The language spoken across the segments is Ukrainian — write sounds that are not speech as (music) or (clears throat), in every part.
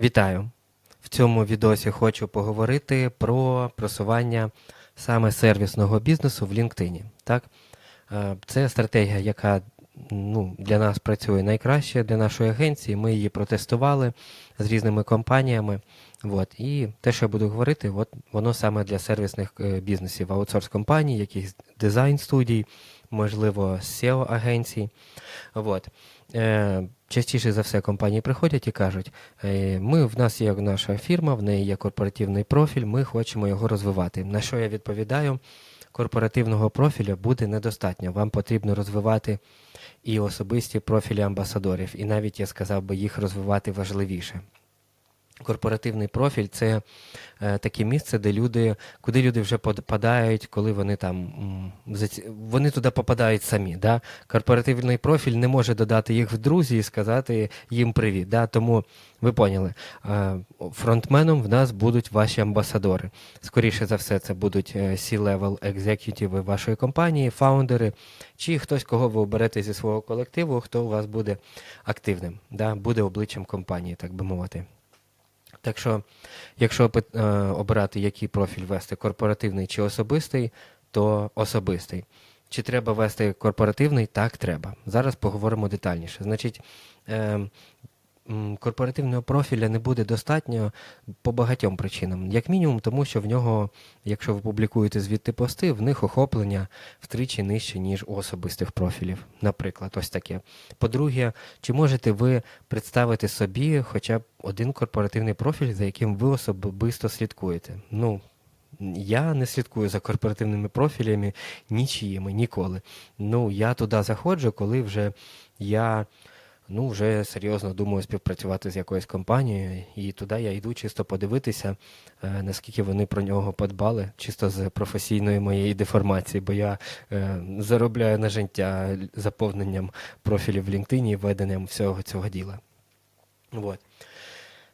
Вітаю! В цьому відосі хочу поговорити про просування саме сервісного бізнесу в LinkedIn. Так? Е, Це стратегія, яка ну, для нас працює найкраще, для нашої агенції. Ми її протестували з різними компаніями. От. І те, що я буду говорити, от, воно саме для сервісних е, бізнесів, аутсорс-компаній, якихось дизайн-студій, можливо, SEO-агенцій. От. Е, Частіше за все компанії приходять і кажуть, е, ми, в нас є наша фірма, в неї є корпоративний профіль, ми хочемо його розвивати. На що я відповідаю? Корпоративного профіля буде недостатньо. Вам потрібно розвивати і особисті профілі амбасадорів, і навіть я сказав би їх розвивати важливіше. Корпоративний профіль це е, таке місце, де люди, куди люди вже попадають, коли вони там вони туди попадають самі. Да? Корпоративний профіль не може додати їх в друзі і сказати їм привіт. Да? Тому ви поняли, е, фронтменом в нас будуть ваші амбасадори. Скоріше за все, це будуть е, C-level екзекютиви вашої компанії, фаундери, чи хтось, кого ви оберете зі свого колективу, хто у вас буде активним, да? буде обличчям компанії, так би мовити. Так що, якщо е, обирати, який профіль вести, корпоративний чи особистий, то особистий. Чи треба вести корпоративний? Так, треба. Зараз поговоримо детальніше. Значить, е, м, корпоративного профіля не буде достатньо по багатьом причинам. Як мінімум, тому що в нього, якщо ви публікуєте звідти пости, в них охоплення втричі нижче, ніж у особистих профілів. Наприклад, ось таке. По-друге, чи можете ви представити собі хоча б один корпоративний профіль, за яким ви особисто слідкуєте? Ну, я не слідкую за корпоративними профілями нічиїми ніколи. Ну, я туди заходжу, коли вже я ну, вже серйозно думаю співпрацювати з якоюсь компанією, і туди я йду чисто подивитися, е, наскільки вони про нього подбали, чисто з професійної моєї деформації, бо я е, заробляю на життя заповненням профілів в LinkedIn і веденням всього цього діла. Вот.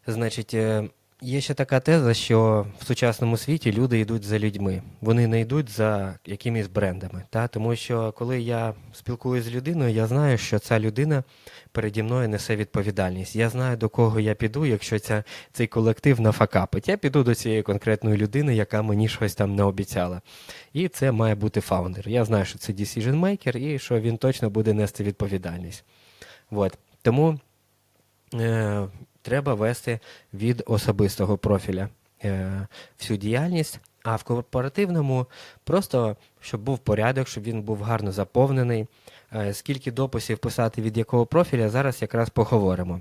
Значить, е, є ще така теза, що в сучасному світі люди йдуть за людьми. Вони не йдуть за якимись брендами. Та? Тому що коли я спілкуюся з людиною, я знаю, що ця людина переді мною несе відповідальність. Я знаю, до кого я піду, якщо ця, цей колектив нафакапить. Я піду до цієї конкретної людини, яка мені щось там не обіцяла. І це має бути фаундер. Я знаю, що це decision maker і що він точно буде нести відповідальність. Вот. Тому е, треба вести від особистого профіля е, всю діяльність, а в корпоративному просто щоб був порядок, щоб він був гарно заповнений. Е, скільки дописів писати від якого профіля, зараз якраз поговоримо.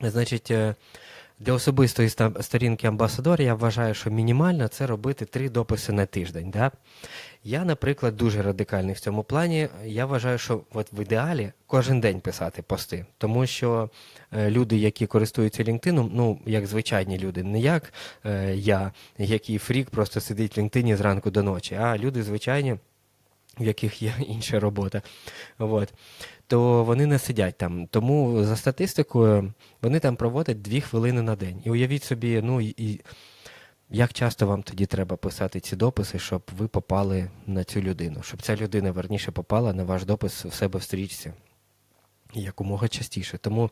Значить, е, для особистої сторінки амбасадор я вважаю, що мінімально це робити три дописи на тиждень. Да? Я, наприклад, дуже радикальний в цьому плані. Я вважаю, що от в ідеалі кожен день писати пости, тому що е, люди, які користуються LinkedIn, ну як звичайні люди, не як е, я, який фрік просто сидить в LinkedIn зранку до ночі, а люди звичайні, в яких є (laughs) інша робота. От. То вони не сидять там. Тому за статистикою вони там проводять дві хвилини на день. І уявіть собі, ну і- як часто вам тоді треба писати ці дописи, щоб ви попали на цю людину, щоб ця людина верніше попала на ваш допис в себе в стрічці. Якомога частіше. Тому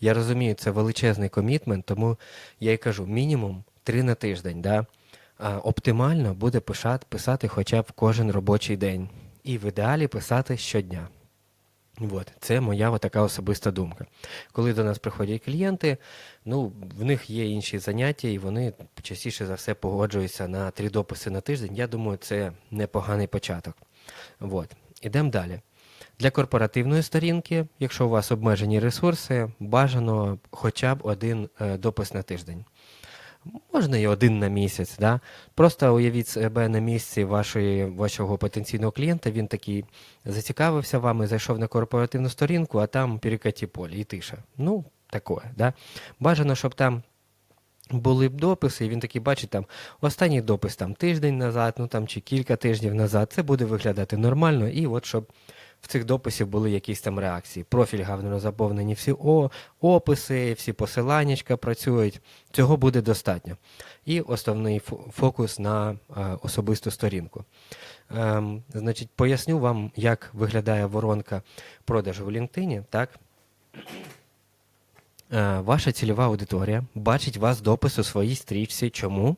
я розумію, це величезний комітмент, тому я й кажу, мінімум три на тиждень. Да? А оптимально буде писати хоча б кожен робочий день. І в ідеалі писати щодня. От, це моя така особиста думка. Коли до нас приходять клієнти, ну, в них є інші заняття, і вони частіше за все погоджуються на три дописи на тиждень. Я думаю, це непоганий початок. От. Ідемо далі. Для корпоративної сторінки, якщо у вас обмежені ресурси, бажано хоча б один е, допис на тиждень. Можна і один на місяць. Да? Просто уявіть себе на місці вашої, вашого потенційного клієнта, він такий зацікавився вами, зайшов на корпоративну сторінку, а там перекаті полі і тиша. Ну, таке. Да? Бажано, щоб там були б дописи, і він такий бачить там останній допис там тиждень назад, ну там чи кілька тижнів назад. Це буде виглядати нормально, і от щоб в цих дописів були якісь там реакції. Профіль гарно заповнені всі о, описи, всі посиланнячка працюють. Цього буде достатньо. І основний фокус на е, особисту сторінку. Ем, значить, поясню вам, як виглядає воронка продажу в LinkedIn. Так? е, ваша цільова аудиторія бачить вас допис у своїй стрічці. Чому?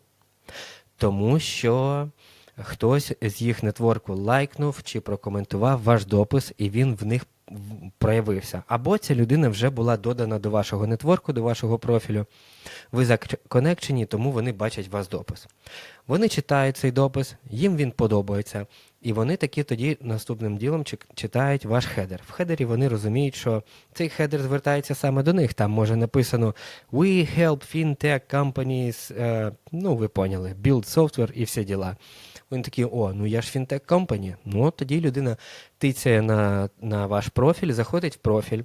Тому що хтось з їх нетворку лайкнув чи прокоментував ваш допис, і він в них проявився. Або ця людина вже була додана до вашого нетворку, до вашого профілю. Ви законекчені, тому вони бачать вас допис. Вони читають цей допис, їм він подобається, і вони таки тоді наступним ділом читають ваш хедер. В хедері вони розуміють, що цей хедер звертається саме до них. Там може написано We help fintech companies, е, ну ви поняли, build software і всі діла. Вони такі, о, ну я ж фінтек компані. Ну, от тоді людина тицяє на, на ваш профіль, заходить в профіль,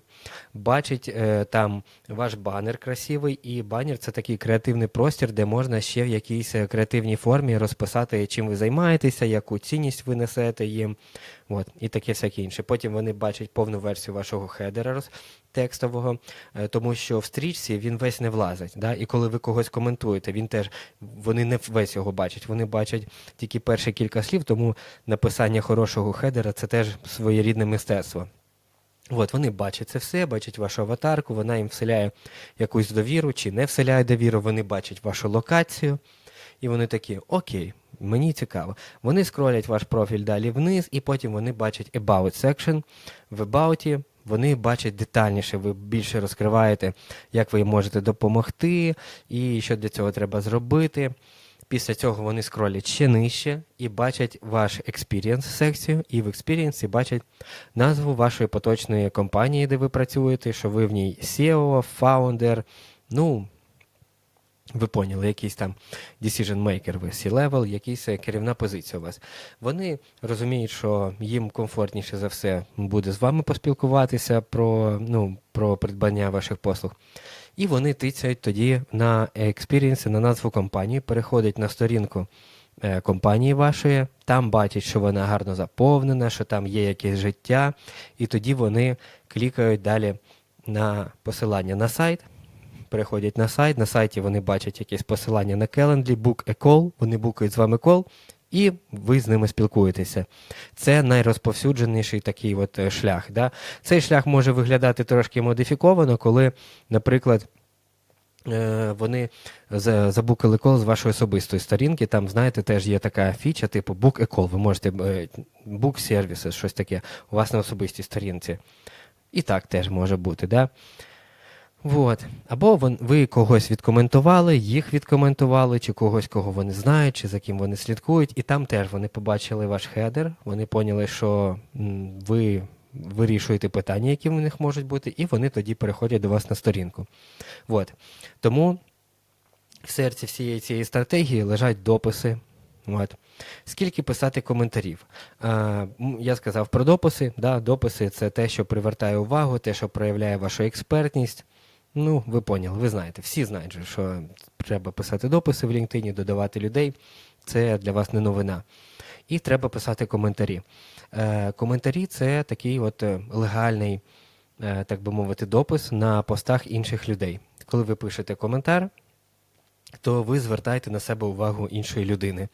бачить е, там ваш банер красивий, і банер це такий креативний простір, де можна ще в якійсь е, креативній формі розписати, чим ви займаєтеся, яку цінність ви несете їм. От, і таке всяке інше. Потім вони бачать повну версію вашого хедера текстового, е, тому що в стрічці він весь не влазить. Да? І коли ви когось коментуєте, він теж вони не весь його бачать, вони бачать тільки перші кілька слів, тому написання хорошого хедера це теж своєрідне мистецтво. От, вони бачать це все, бачать вашу аватарку, вона їм вселяє якусь довіру чи не вселяє довіру, вони бачать вашу локацію, і вони такі, окей, мені цікаво. Вони скролять ваш профіль далі вниз, і потім вони бачать About section. В About вони бачать детальніше, ви більше розкриваєте, як ви можете допомогти, і що для цього треба зробити. Після цього вони скролять ще нижче і бачать ваш experience секцію, і в experience бачать назву вашої поточної компанії, де ви працюєте, що ви в ній SEO, founder, ну, ви поняли, якийсь там decision maker, ви C-level, якийсь е, керівна позиція у вас. Вони розуміють, що їм комфортніше за все буде з вами поспілкуватися про, ну, про придбання ваших послуг. І вони тицяють тоді на експірієнси, на назву компанії, переходять на сторінку е, компанії вашої, там бачать, що вона гарно заповнена, що там є якесь життя, і тоді вони клікають далі на посилання на сайт. Переходять на сайт, на сайті вони бачать якесь посилання на Calendly, book a call, вони букають з вами кол, і ви з ними спілкуєтеся. Це найрозповсюдженіший такий от е, шлях. Да? Цей шлях може виглядати трошки модифіковано, коли, наприклад, е, вони забукали кол з вашої особистої сторінки. Там, знаєте, теж є така фіча, типу book a call. Ви можете е, book services, щось таке у вас на особистій сторінці. І так теж може бути. Да? Вот. Або ви когось відкоментували, їх відкоментували, чи когось, кого вони знають, чи за ким вони слідкують, і там теж вони побачили ваш хедер, вони поняли, що ви вирішуєте питання, які в них можуть бути, і вони тоді переходять до вас на сторінку. Вот. Тому в серці всієї цієї стратегії лежать дописи. От. Скільки писати коментарів? А, я сказав про дописи. Да, дописи це те, що привертає увагу, те, що проявляє вашу експертність. Ну, ви поняли, ви знаєте, всі знають, що треба писати дописи в LinkedIn, додавати людей. Це для вас не новина. І треба писати коментарі. Е, коментарі це такий от е, легальний, е, так би мовити, допис на постах інших людей. Коли ви пишете коментар, то ви звертаєте на себе увагу іншої людини.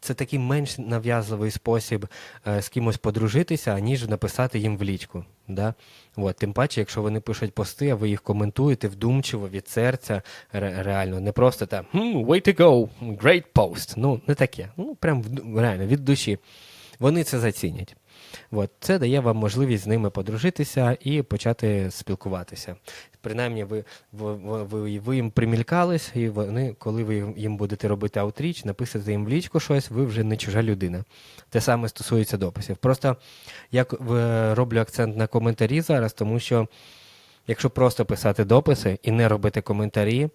Це такий менш нав'язливий спосіб е, з кимось подружитися, аніж написати їм в лічку. Да? От, тим паче, якщо вони пишуть пости, а ви їх коментуєте вдумчиво від серця, ре- реально, не просто там «Hmm, way to go, great post. Ну, не таке. Ну, прям реально від душі. Вони це зацінять. От, це дає вам можливість з ними подружитися і почати спілкуватися. Принаймні, ви, ви, ви, ви, їм примількались, і вони, коли ви їм будете робити аутріч, написати їм в лічку щось, ви вже не чужа людина. Те саме стосується дописів. Просто я роблю акцент на коментарі зараз, тому що якщо просто писати дописи і не робити коментарі,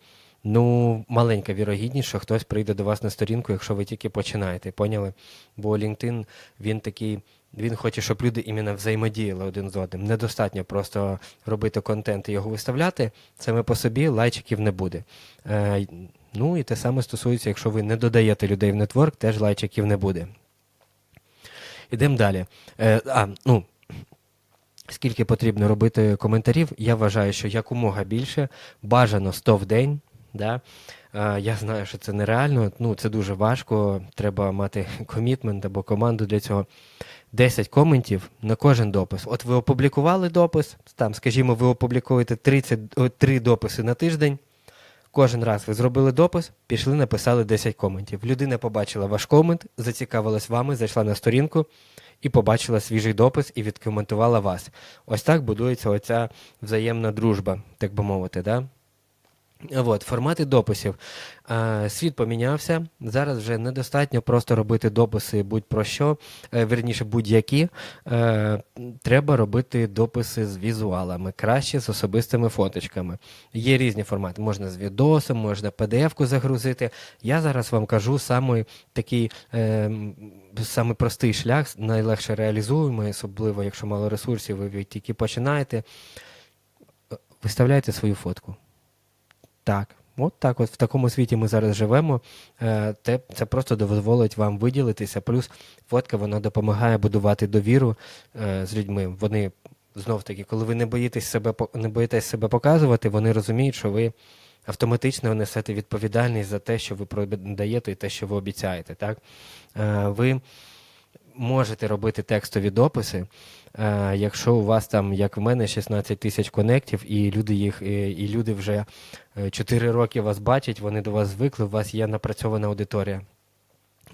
ну, маленька вірогідність, що хтось прийде до вас на сторінку, якщо ви тільки починаєте, поняли? Бо LinkedIn, він такий, він хоче, щоб люди іменно взаємодіяли один з одним. Недостатньо просто робити контент і його виставляти. Саме по собі лайчиків не буде. Е, ну і те саме стосується, якщо ви не додаєте людей в нетворк, теж лайчиків не буде. Ідемо далі. Е, а, ну, скільки потрібно робити коментарів, я вважаю, що якомога більше бажано 100 в день. Да? Е, Я знаю, що це нереально, ну це дуже важко. Треба мати (laughs) комітмент або команду для цього. 10 коментів на кожен допис. От ви опублікували допис, там, скажімо, ви опублікуєте 33 дописи на тиждень. Кожен раз ви зробили допис, пішли, написали 10 коментів. Людина побачила ваш комент, зацікавилась вами, зайшла на сторінку і побачила свіжий допис і відкоментувала вас. Ось так будується оця взаємна дружба, так би мовити. Да? От, формати дописів. Світ помінявся. Зараз вже недостатньо просто робити дописи будь-про що, е, верніше будь-які. Е, Треба робити дописи з візуалами, краще з особистими фоточками. Є різні формати. Можна з відосом, можна PDF-ку загрузити. Я зараз вам кажу самий такий е, самий простий шлях, найлегше реалізуємий, особливо якщо мало ресурсів, ви тільки починаєте. Виставляйте свою фотку. Так, от так от в такому світі ми зараз живемо. Е, Те, Це просто дозволить вам виділитися. Плюс фотка вона допомагає будувати довіру е, з людьми. Вони знов таки, коли ви не боїтесь себе не боїтесь себе показувати, вони розуміють, що ви автоматично несете відповідальність за те, що ви продаєте і те, що ви обіцяєте. Так? Е, Ви можете робити текстові дописи. Е, якщо у вас там, як в мене, 16 тисяч конектів, і люди їх, і, і люди вже 4 роки вас бачать, вони до вас звикли, у вас є напрацьована аудиторія.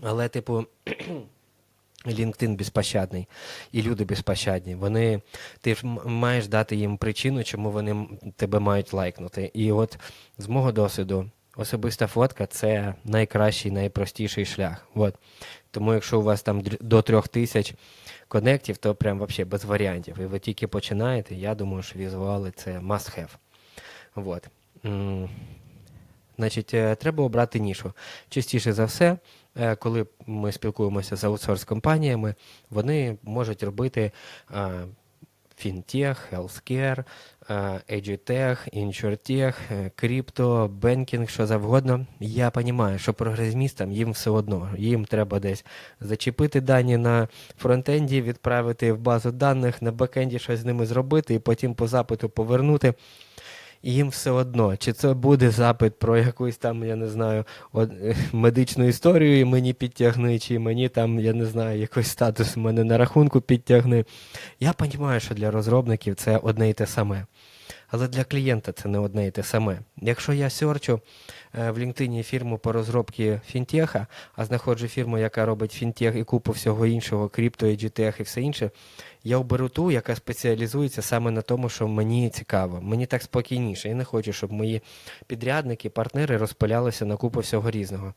Але, типу, (clears throat) LinkedIn безпощадний, і люди безпощадні. Вони, Ти маєш дати їм причину, чому вони тебе мають лайкнути. І от з мого досвіду, особиста фотка це найкращий, найпростіший шлях. От. Тому якщо у вас там до трьох тисяч конектів, то прям вообще без варіантів. І ви тільки починаєте, я думаю, що візуали це must have. Вот. Значить, е, треба обрати нішу. Частіше за все, е, коли ми спілкуємося з аутсорс-компаніями, вони можуть робити фінтех, healthcare, edutech, insurtech, крипто, бенкінг, що завгодно. Я розумію, що програмістам їм все одно. Їм треба десь зачепити дані на фронтенді, відправити в базу даних, на бекенді щось з ними зробити і потім по запиту повернути їм все одно, чи це буде запит про якусь там, я не знаю, от, (laughs) медичну історію і мені підтягни, чи мені там, я не знаю, якийсь статус в мене на рахунку підтягни. Я розумію, що для розробників це одне і те саме. Але для клієнта це не одне і те саме. Якщо я сьорчу е, в LinkedIn фірму по розробці фінтеха, а знаходжу фірму, яка робить фінтех і купу всього іншого, крипто, EGTech і все інше, я оберу ту, яка спеціалізується саме на тому, що мені цікаво. Мені так спокійніше. Я не хочу, щоб мої підрядники, партнери розпилялися на купу всього різного.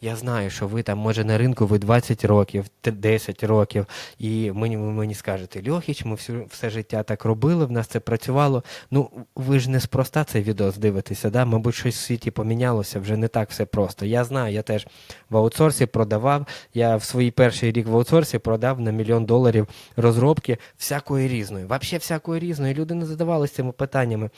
Я знаю, що ви там, може, на ринку ви 20 років, 10 років, і мені ви мені скажете, Льохіч, ми все, все життя так робили, в нас це працювало. Ну, ви ж не спроста цей відео дивитеся, да? мабуть, щось в світі помінялося, вже не так все просто. Я знаю, я теж в аутсорсі продавав. Я в свій перший рік в аутсорсі продав на мільйон доларів розробки розробки всякої різної. Взагалі всякої різної. Люди не задавалися цими питаннями.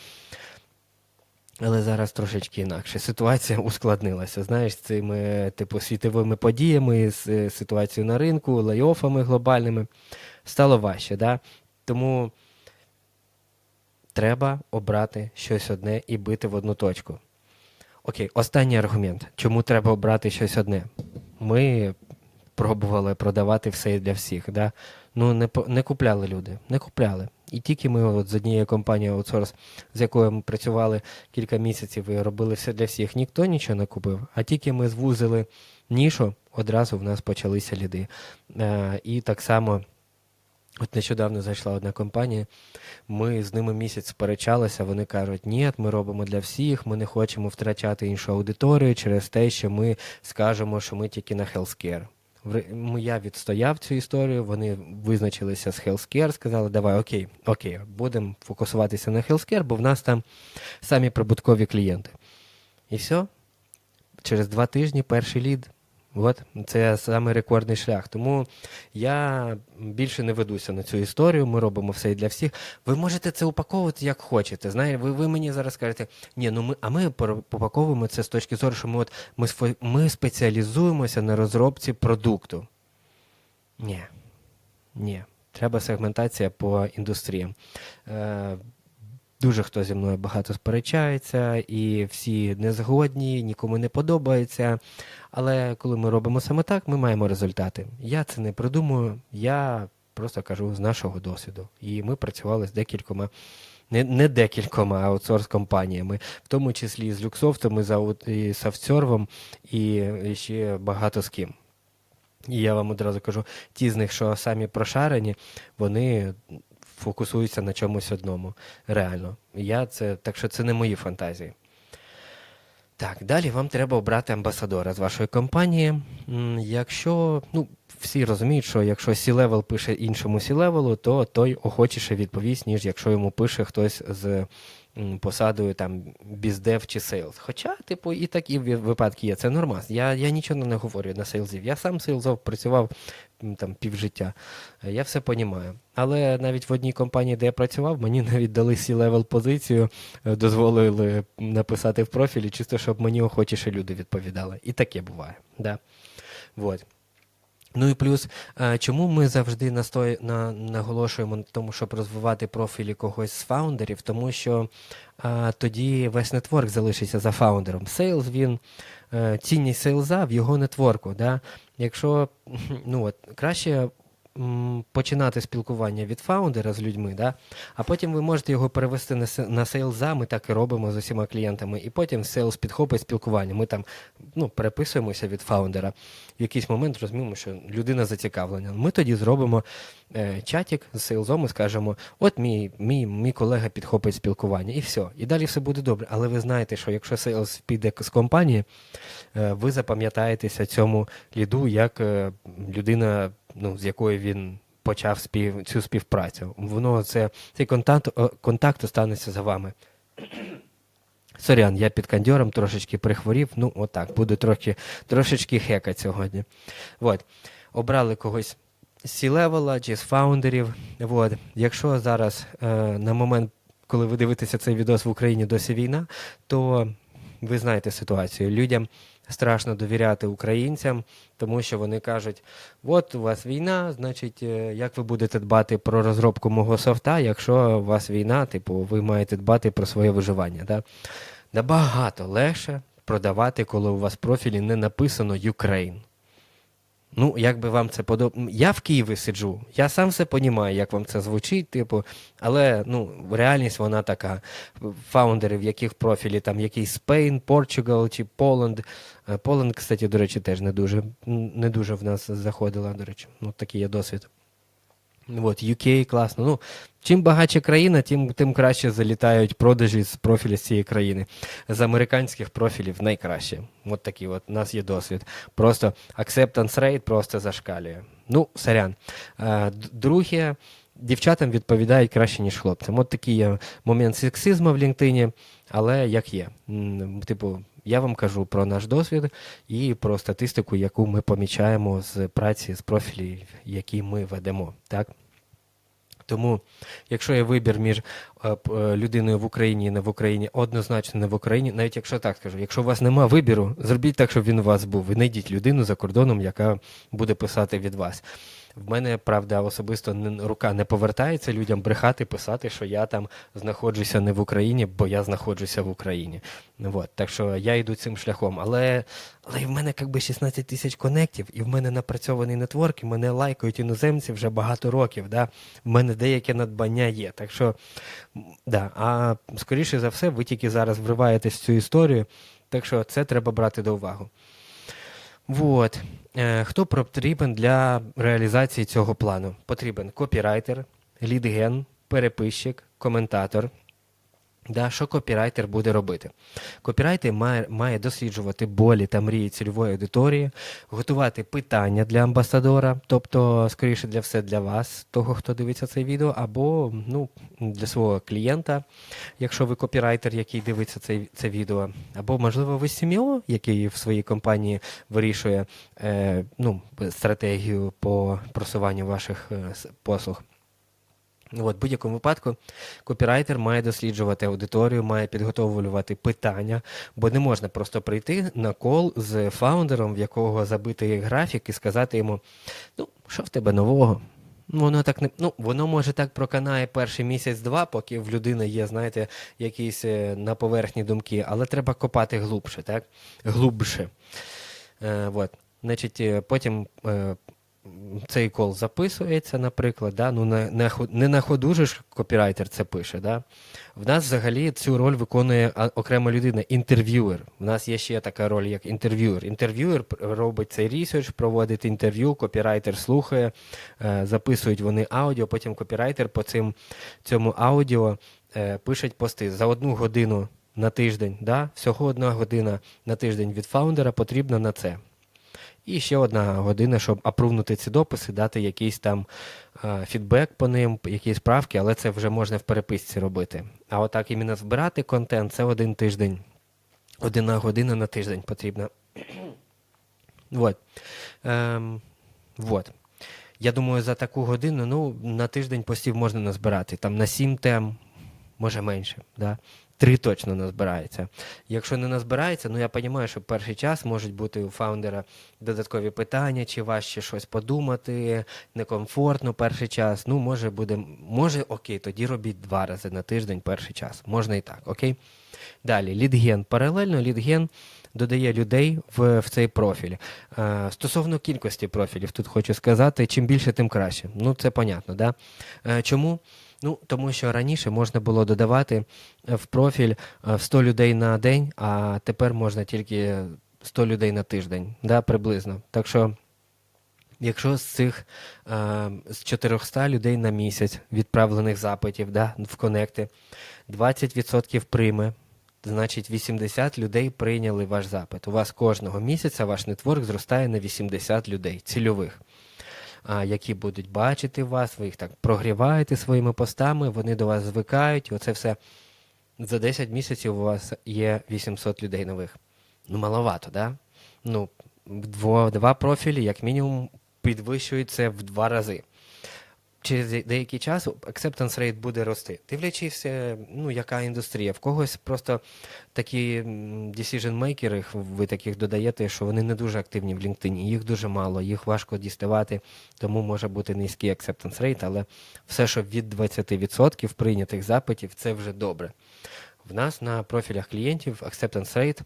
Але зараз трошечки інакше. Ситуація ускладнилася. Знаєш, з цими типу світовими подіями, з е, ситуацією на ринку, лайофами глобальними. Стало важче. Да? Тому треба обрати щось одне і бити в одну точку. Окей, останній аргумент. Чому треба обрати щось одне? Ми пробували продавати все для всіх. Да? Ну, не не купляли люди, не купляли. І тільки ми от з однією компанією аутсорс, з якою ми працювали кілька місяців і робили все для всіх, ніхто нічого не купив. А тільки ми звузили нішу, одразу в нас почалися ліди. Е, І так само. От нещодавно зайшла одна компанія, ми з ними місяць сперечалися, вони кажуть, ні, ми робимо для всіх, ми не хочемо втрачати іншу аудиторію через те, що ми скажемо, що ми тільки на healthcare я відстояв цю історію, вони визначилися з Healthcare, сказали, давай, окей, окей, будемо фокусуватися на Healthcare, бо в нас там самі прибуткові клієнти. І все. Через два тижні перший лід. От це саме рекордний шлях. Тому я більше не ведуся на цю історію. Ми робимо все і для всіх. Ви можете це упаковувати як хочете. Знаєте, ви ви мені зараз скажете, ні, ну ми, а ми упаковуємо це з точки зору, що ми от ми, ми спеціалізуємося на розробці продукту. Ні, ні. Треба сегментація по індустріям. Е, дуже хто зі мною багато сперечається, і всі незгодні, нікому не подобається. Але коли ми робимо саме так, ми маємо результати. Я це не придумую, я просто кажу з нашого досвіду. І ми працювали з декількома. Не, не декількома аутсорс компаніями, в тому числі з Люксофтом, і з аут- з і ще багато з ким. І я вам одразу кажу, ті з них, що самі прошарені, вони фокусуються на чомусь одному. Реально. Я це, так що це не мої фантазії. Так, далі вам треба обрати амбасадора з вашої компанії. Якщо, ну, всі розуміють, що якщо C-level пише іншому C-level, то той охочіше відповість, ніж якщо йому пише хтось з посадою там біздев чи сейлз. Хоча, типу, і такі випадки є. Це нормас. Я, я нічого не говорю на сейлзів. Я сам сейлзов працював там півжиття. Е, Я все понімаю. Але навіть в одній компанії, де я працював, мені (laughs) навіть дали C-level позицію, е, дозволили написати в профілі, чисто щоб мені охочіше люди відповідали. І таке буває. Да. Вот. Ну і плюс, е, чому ми завжди настой, на, наголошуємо на тому, щоб розвивати профілі когось з фаундерів, тому що е, тоді весь нетворк залишиться за фаундером. Сейлз, він е, цінність сейлза в його нетворку. Да? Якщо (laughs) ну от, краще починати спілкування від фаундера з людьми, да? а потім ви можете його перевести на, на сейлза, ми так і робимо з усіма клієнтами, і потім сейлз підхопить спілкування. Ми там ну, переписуємося від фаундера. В якийсь момент розуміємо, що людина зацікавлена. Ми тоді зробимо е, чатик з сейлзом і скажемо: от мій, мій, мій колега підхопить спілкування, і все. І далі все буде добре. Але ви знаєте, що якщо сейлз піде з компанії, е, ви запам'ятаєтеся цьому ліду як е, людина, ну, з якою він почав спів, цю співпрацю. Воно це цей контакт, контакт останеться за вами. Сорян, я під кондьором трошечки прихворів. Ну, отак, буду трохи, трошечки хекать сьогодні. От. Обрали когось з C-левела чи з фаундерів. От. Якщо зараз е, на момент, коли ви дивитеся цей відос в Україні досі війна, то ви знаєте ситуацію. Людям страшно довіряти українцям, тому що вони кажуть: от у вас війна, значить, е, як ви будете дбати про розробку мого софта, якщо у вас війна, типу, ви маєте дбати про своє виживання. Да? Набагато легше продавати, коли у вас в профілі не написано Ukraine. Ну, як би вам це подобало. Я в Києві сиджу, я сам все розумію, як вам це звучить, типу, але ну, реальність вона така. Фаундери, в яких профілі там якийсь Спейн, Португал чи Поланд. Поланд, кстати, до речі, теж не дуже, не дуже в нас заходила, до речі. Ну, такий є досвід. От, UK класно. Ну, чим багатша країна, тим, тим краще залітають продажі з профілю з цієї країни. З американських профілів найкраще. От такий от у нас є досвід. Просто acceptance rate просто зашкалює. Ну, сорян. Е, Друге, дівчатам відповідають краще, ніж хлопцям. От такий є момент сексизму в LinkedIn, але як є. Типу, я вам кажу про наш досвід і про статистику, яку ми помічаємо з праці з профілів, які ми ведемо. Так? Тому, якщо є вибір між е, е, людиною в Україні і не в Україні, однозначно не в Україні, навіть якщо так скажу, якщо у вас нема вибіру, зробіть так, щоб він у вас був. Ви знайдіть людину за кордоном, яка буде писати від вас. В мене, правда, особисто рука не повертається людям брехати, писати, що я там знаходжуся не в Україні, бо я знаходжуся в Україні. Вот. Так що я йду цим шляхом. Але, але в мене якби 16 тисяч конектів, і в мене напрацьований нетворк, і мене лайкають іноземці вже багато років. Да? В мене деяке надбання є. Так що, да. А скоріше за все, ви тільки зараз вриваєтесь в цю історію. Так що це треба брати до уваги. Вот. Е, Хто потрібен для реалізації цього плану? Потрібен копірайтер, лідген, переписчик, коментатор. Да, що копірайтер буде робити? Копірайтер має, має досліджувати болі та мрії цільової аудиторії, готувати питання для амбасадора, тобто, скоріше для все для вас, того, хто дивиться це відео, або ну, для свого клієнта, якщо ви копірайтер, який дивиться це, це відео, або, можливо, ви сім'ю, який в своїй компанії вирішує е, ну, стратегію по просуванню ваших е, послуг. От, в будь-якому випадку копірайтер має досліджувати аудиторію, має підготовлювати питання, бо не можна просто прийти на кол з фаундером, в якого забитий графік, і сказати йому: ну, що в тебе нового? Воно так не ну, воно може так проканає перший місяць-два, поки в людини є, знаєте, якісь е, на поверхні думки, але треба копати глубше, так? Глубше. Е, вот. Значить, е, потім е, цей кол записується, наприклад. Да? Ну, не, не, на ходу ж копірайтер це пише. Да? В нас взагалі цю роль виконує окрема людина, інтерв'юер. У нас є ще така роль, як інтерв'юер. Інтерв'юер робить цей ресерч, проводить інтерв'ю, копірайтер слухає, е, записують вони аудіо, потім копірайтер по цим, цьому аудіо е, пишуть пости за одну годину на тиждень. Да? Всього одна година на тиждень від фаундера потрібна на це. І ще одна година, щоб апрувнути ці дописи, дати якийсь там е, фідбек по ним, якісь правки, але це вже можна в переписці робити. А отак іменно збирати контент це один тиждень. Одна година на тиждень потрібна. вот. Ем, вот. Я думаю, за таку годину ну, на тиждень постів можна назбирати. Там на 7 тем, може менше. Да? Три точно назбирається. Якщо не назбирається, ну я розумію, що перший час можуть бути у фаундера додаткові питання, чи важче щось подумати, некомфортно перший час. Ну, може буде, може, окей, тоді робіть два рази на тиждень перший час. Можна і так, окей? Далі, лідген. Паралельно лідген додає людей в, в цей профіль. Е, стосовно кількості профілів, тут хочу сказати, чим більше, тим краще. Ну, це понятно, да? Е, чому? Ну, тому що раніше можна було додавати е, в профіль е, 100 людей на день, а тепер можна тільки 100 людей на тиждень, да, приблизно. Так що, якщо з цих е, з 400 людей на місяць відправлених запитів да, в конекти, 20% прийме, значить 80 людей прийняли ваш запит. У вас кожного місяця ваш нетворк зростає на 80 людей цільових які будуть бачити вас, ви їх так прогріваєте своїми постами, вони до вас звикають, оце все за 10 місяців у вас є 800 людей нових. Ну, маловато, да? Ну, два, два профілі, як мінімум, підвищується в два рази. Через деякий час acceptance rate буде рости. Дивлячись, е, ну, яка індустрія. В когось просто такі м, decision-makers, ви таких додаєте, що вони не дуже активні в LinkedIn, їх дуже мало, їх важко діставати, тому може бути низький acceptance rate, але все, що від 20% прийнятих запитів, це вже добре. В нас на профілях клієнтів acceptance rate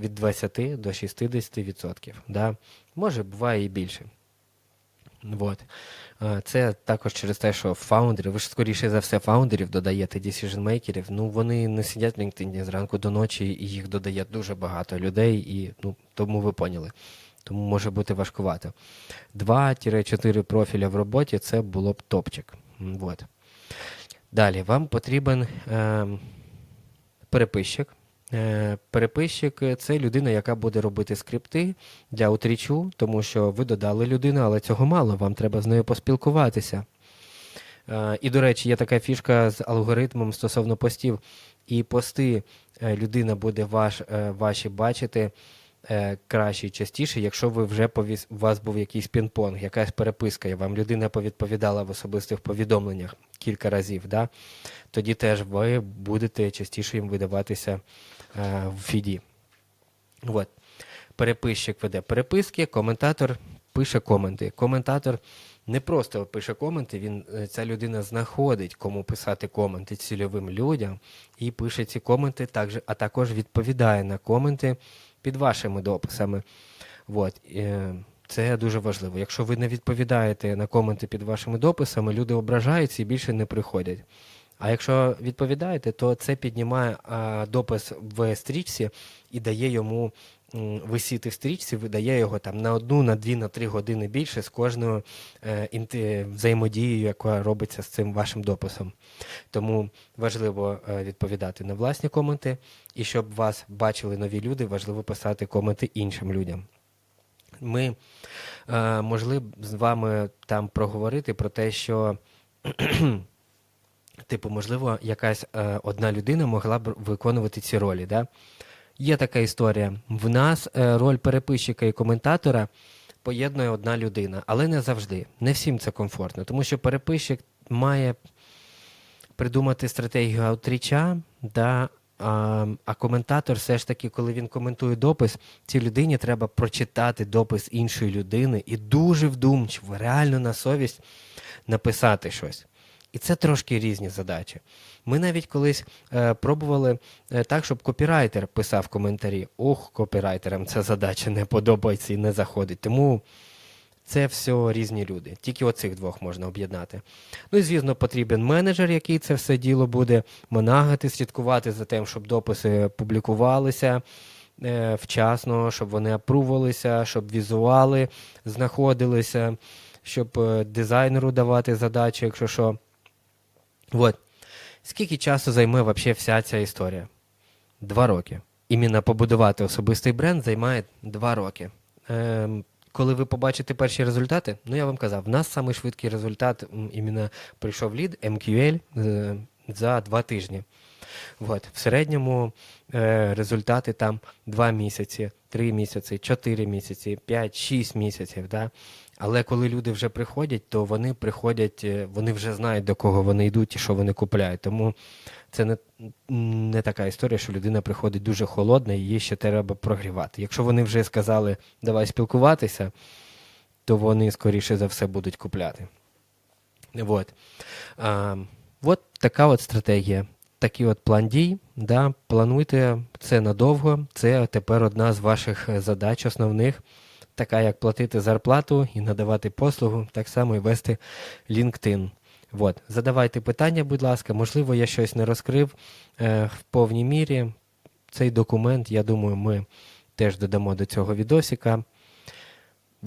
від 20 до 60%. Да? Може, буває і більше. Вот. Е, Це також через те, що фаундери, ви ж скоріше за все фаундерів додаєте decision-мейкерів, ну вони не сидять в LinkedIn зранку до ночі, і їх додає дуже багато людей, і ну, тому ви поняли. Тому може бути важкувато. 2-4 профіля в роботі це було б топчик. Вот. Далі, вам потрібен е, переписчик. Е, Переписчик це людина, яка буде робити скрипти для утрічу, тому що ви додали людину, але цього мало, вам треба з нею поспілкуватися. Е, І, до речі, є така фішка з алгоритмом стосовно постів. І пости е, людина буде ваш, ваші бачити краще і частіше, якщо ви вже повіс... у вас був якийсь пінг-понг, якась переписка, і вам людина повідповідала в особистих повідомленнях кілька разів, да? тоді теж ви будете частіше їм видаватися в фіді. От. Переписчик веде переписки, коментатор пише коменти. Коментатор не просто пише коменти, він, е, ця людина знаходить, кому писати коменти цільовим людям, і пише ці коменти, а також відповідає на коменти під вашими дописами. От. е, Це дуже важливо. Якщо ви не відповідаєте на коменти під вашими дописами, люди ображаються і більше не приходять. А якщо відповідаєте, то це піднімає допис в стрічці і дає йому висіти в стрічці, видає його там на одну, на дві, на три години більше з кожною е, взаємодією, яка робиться з цим вашим дописом. Тому важливо е, відповідати на власні коменти, і щоб вас бачили нові люди, важливо писати коменти іншим людям. Ми е, могли б з вами там проговорити про те, що Типу, можливо, якась е, одна людина могла б виконувати ці ролі. Да? Є така історія. В нас е, роль переписчика і коментатора поєднує одна людина, але не завжди. Не всім це комфортно, тому що переписчик має придумати стратегію аутріча, да, А, а коментатор, все ж таки, коли він коментує допис, цій людині треба прочитати допис іншої людини і дуже вдумчиво, реально на совість написати щось. І це трошки різні задачі. Ми навіть колись е, пробували е, так, щоб копірайтер писав коментарі. Ох, копірайтерам ця задача не подобається і не заходить. Тому це все різні люди. Тільки оцих двох можна об'єднати. Ну і звісно, потрібен менеджер, який це все діло буде монагати, слідкувати за тим, щоб дописи публікувалися е, вчасно, щоб вони апрувалися, щоб візуали знаходилися, щоб е, дизайнеру давати задачі, якщо що. Вот. Скільки часу займе вообще вся ця історія? Два роки. Іменно побудувати особистий бренд займає два роки. Ем, коли ви побачите перші результати, ну я вам казав, в нас самий швидкий результат іменно прийшов лід MQL е, за два тижні. Вот. В середньому е, результати там 2 місяці, 3 місяці, 4 місяці, 5, 6 місяців. Да? Але коли люди вже приходять, то вони приходять, е, вони вже знають, до кого вони йдуть і що вони купляють. Тому це не, не така історія, що людина приходить дуже холодна і її ще треба прогрівати. Якщо вони вже сказали, давай спілкуватися, то вони, скоріше за все, будуть купляти. Вот. А, от така от стратегія. Такий от план дій. Да, плануйте це надовго. Це тепер одна з ваших е, задач основних, така як платити зарплату і надавати послугу, так само і вести LinkedIn. От. Задавайте питання, будь ласка. Можливо, я щось не розкрив е, в повній мірі. Цей документ, я думаю, ми теж додамо до цього відосика.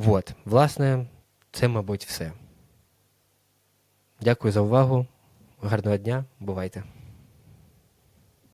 От. Власне, це, мабуть, все. Дякую за увагу. Гарного дня. Бувайте.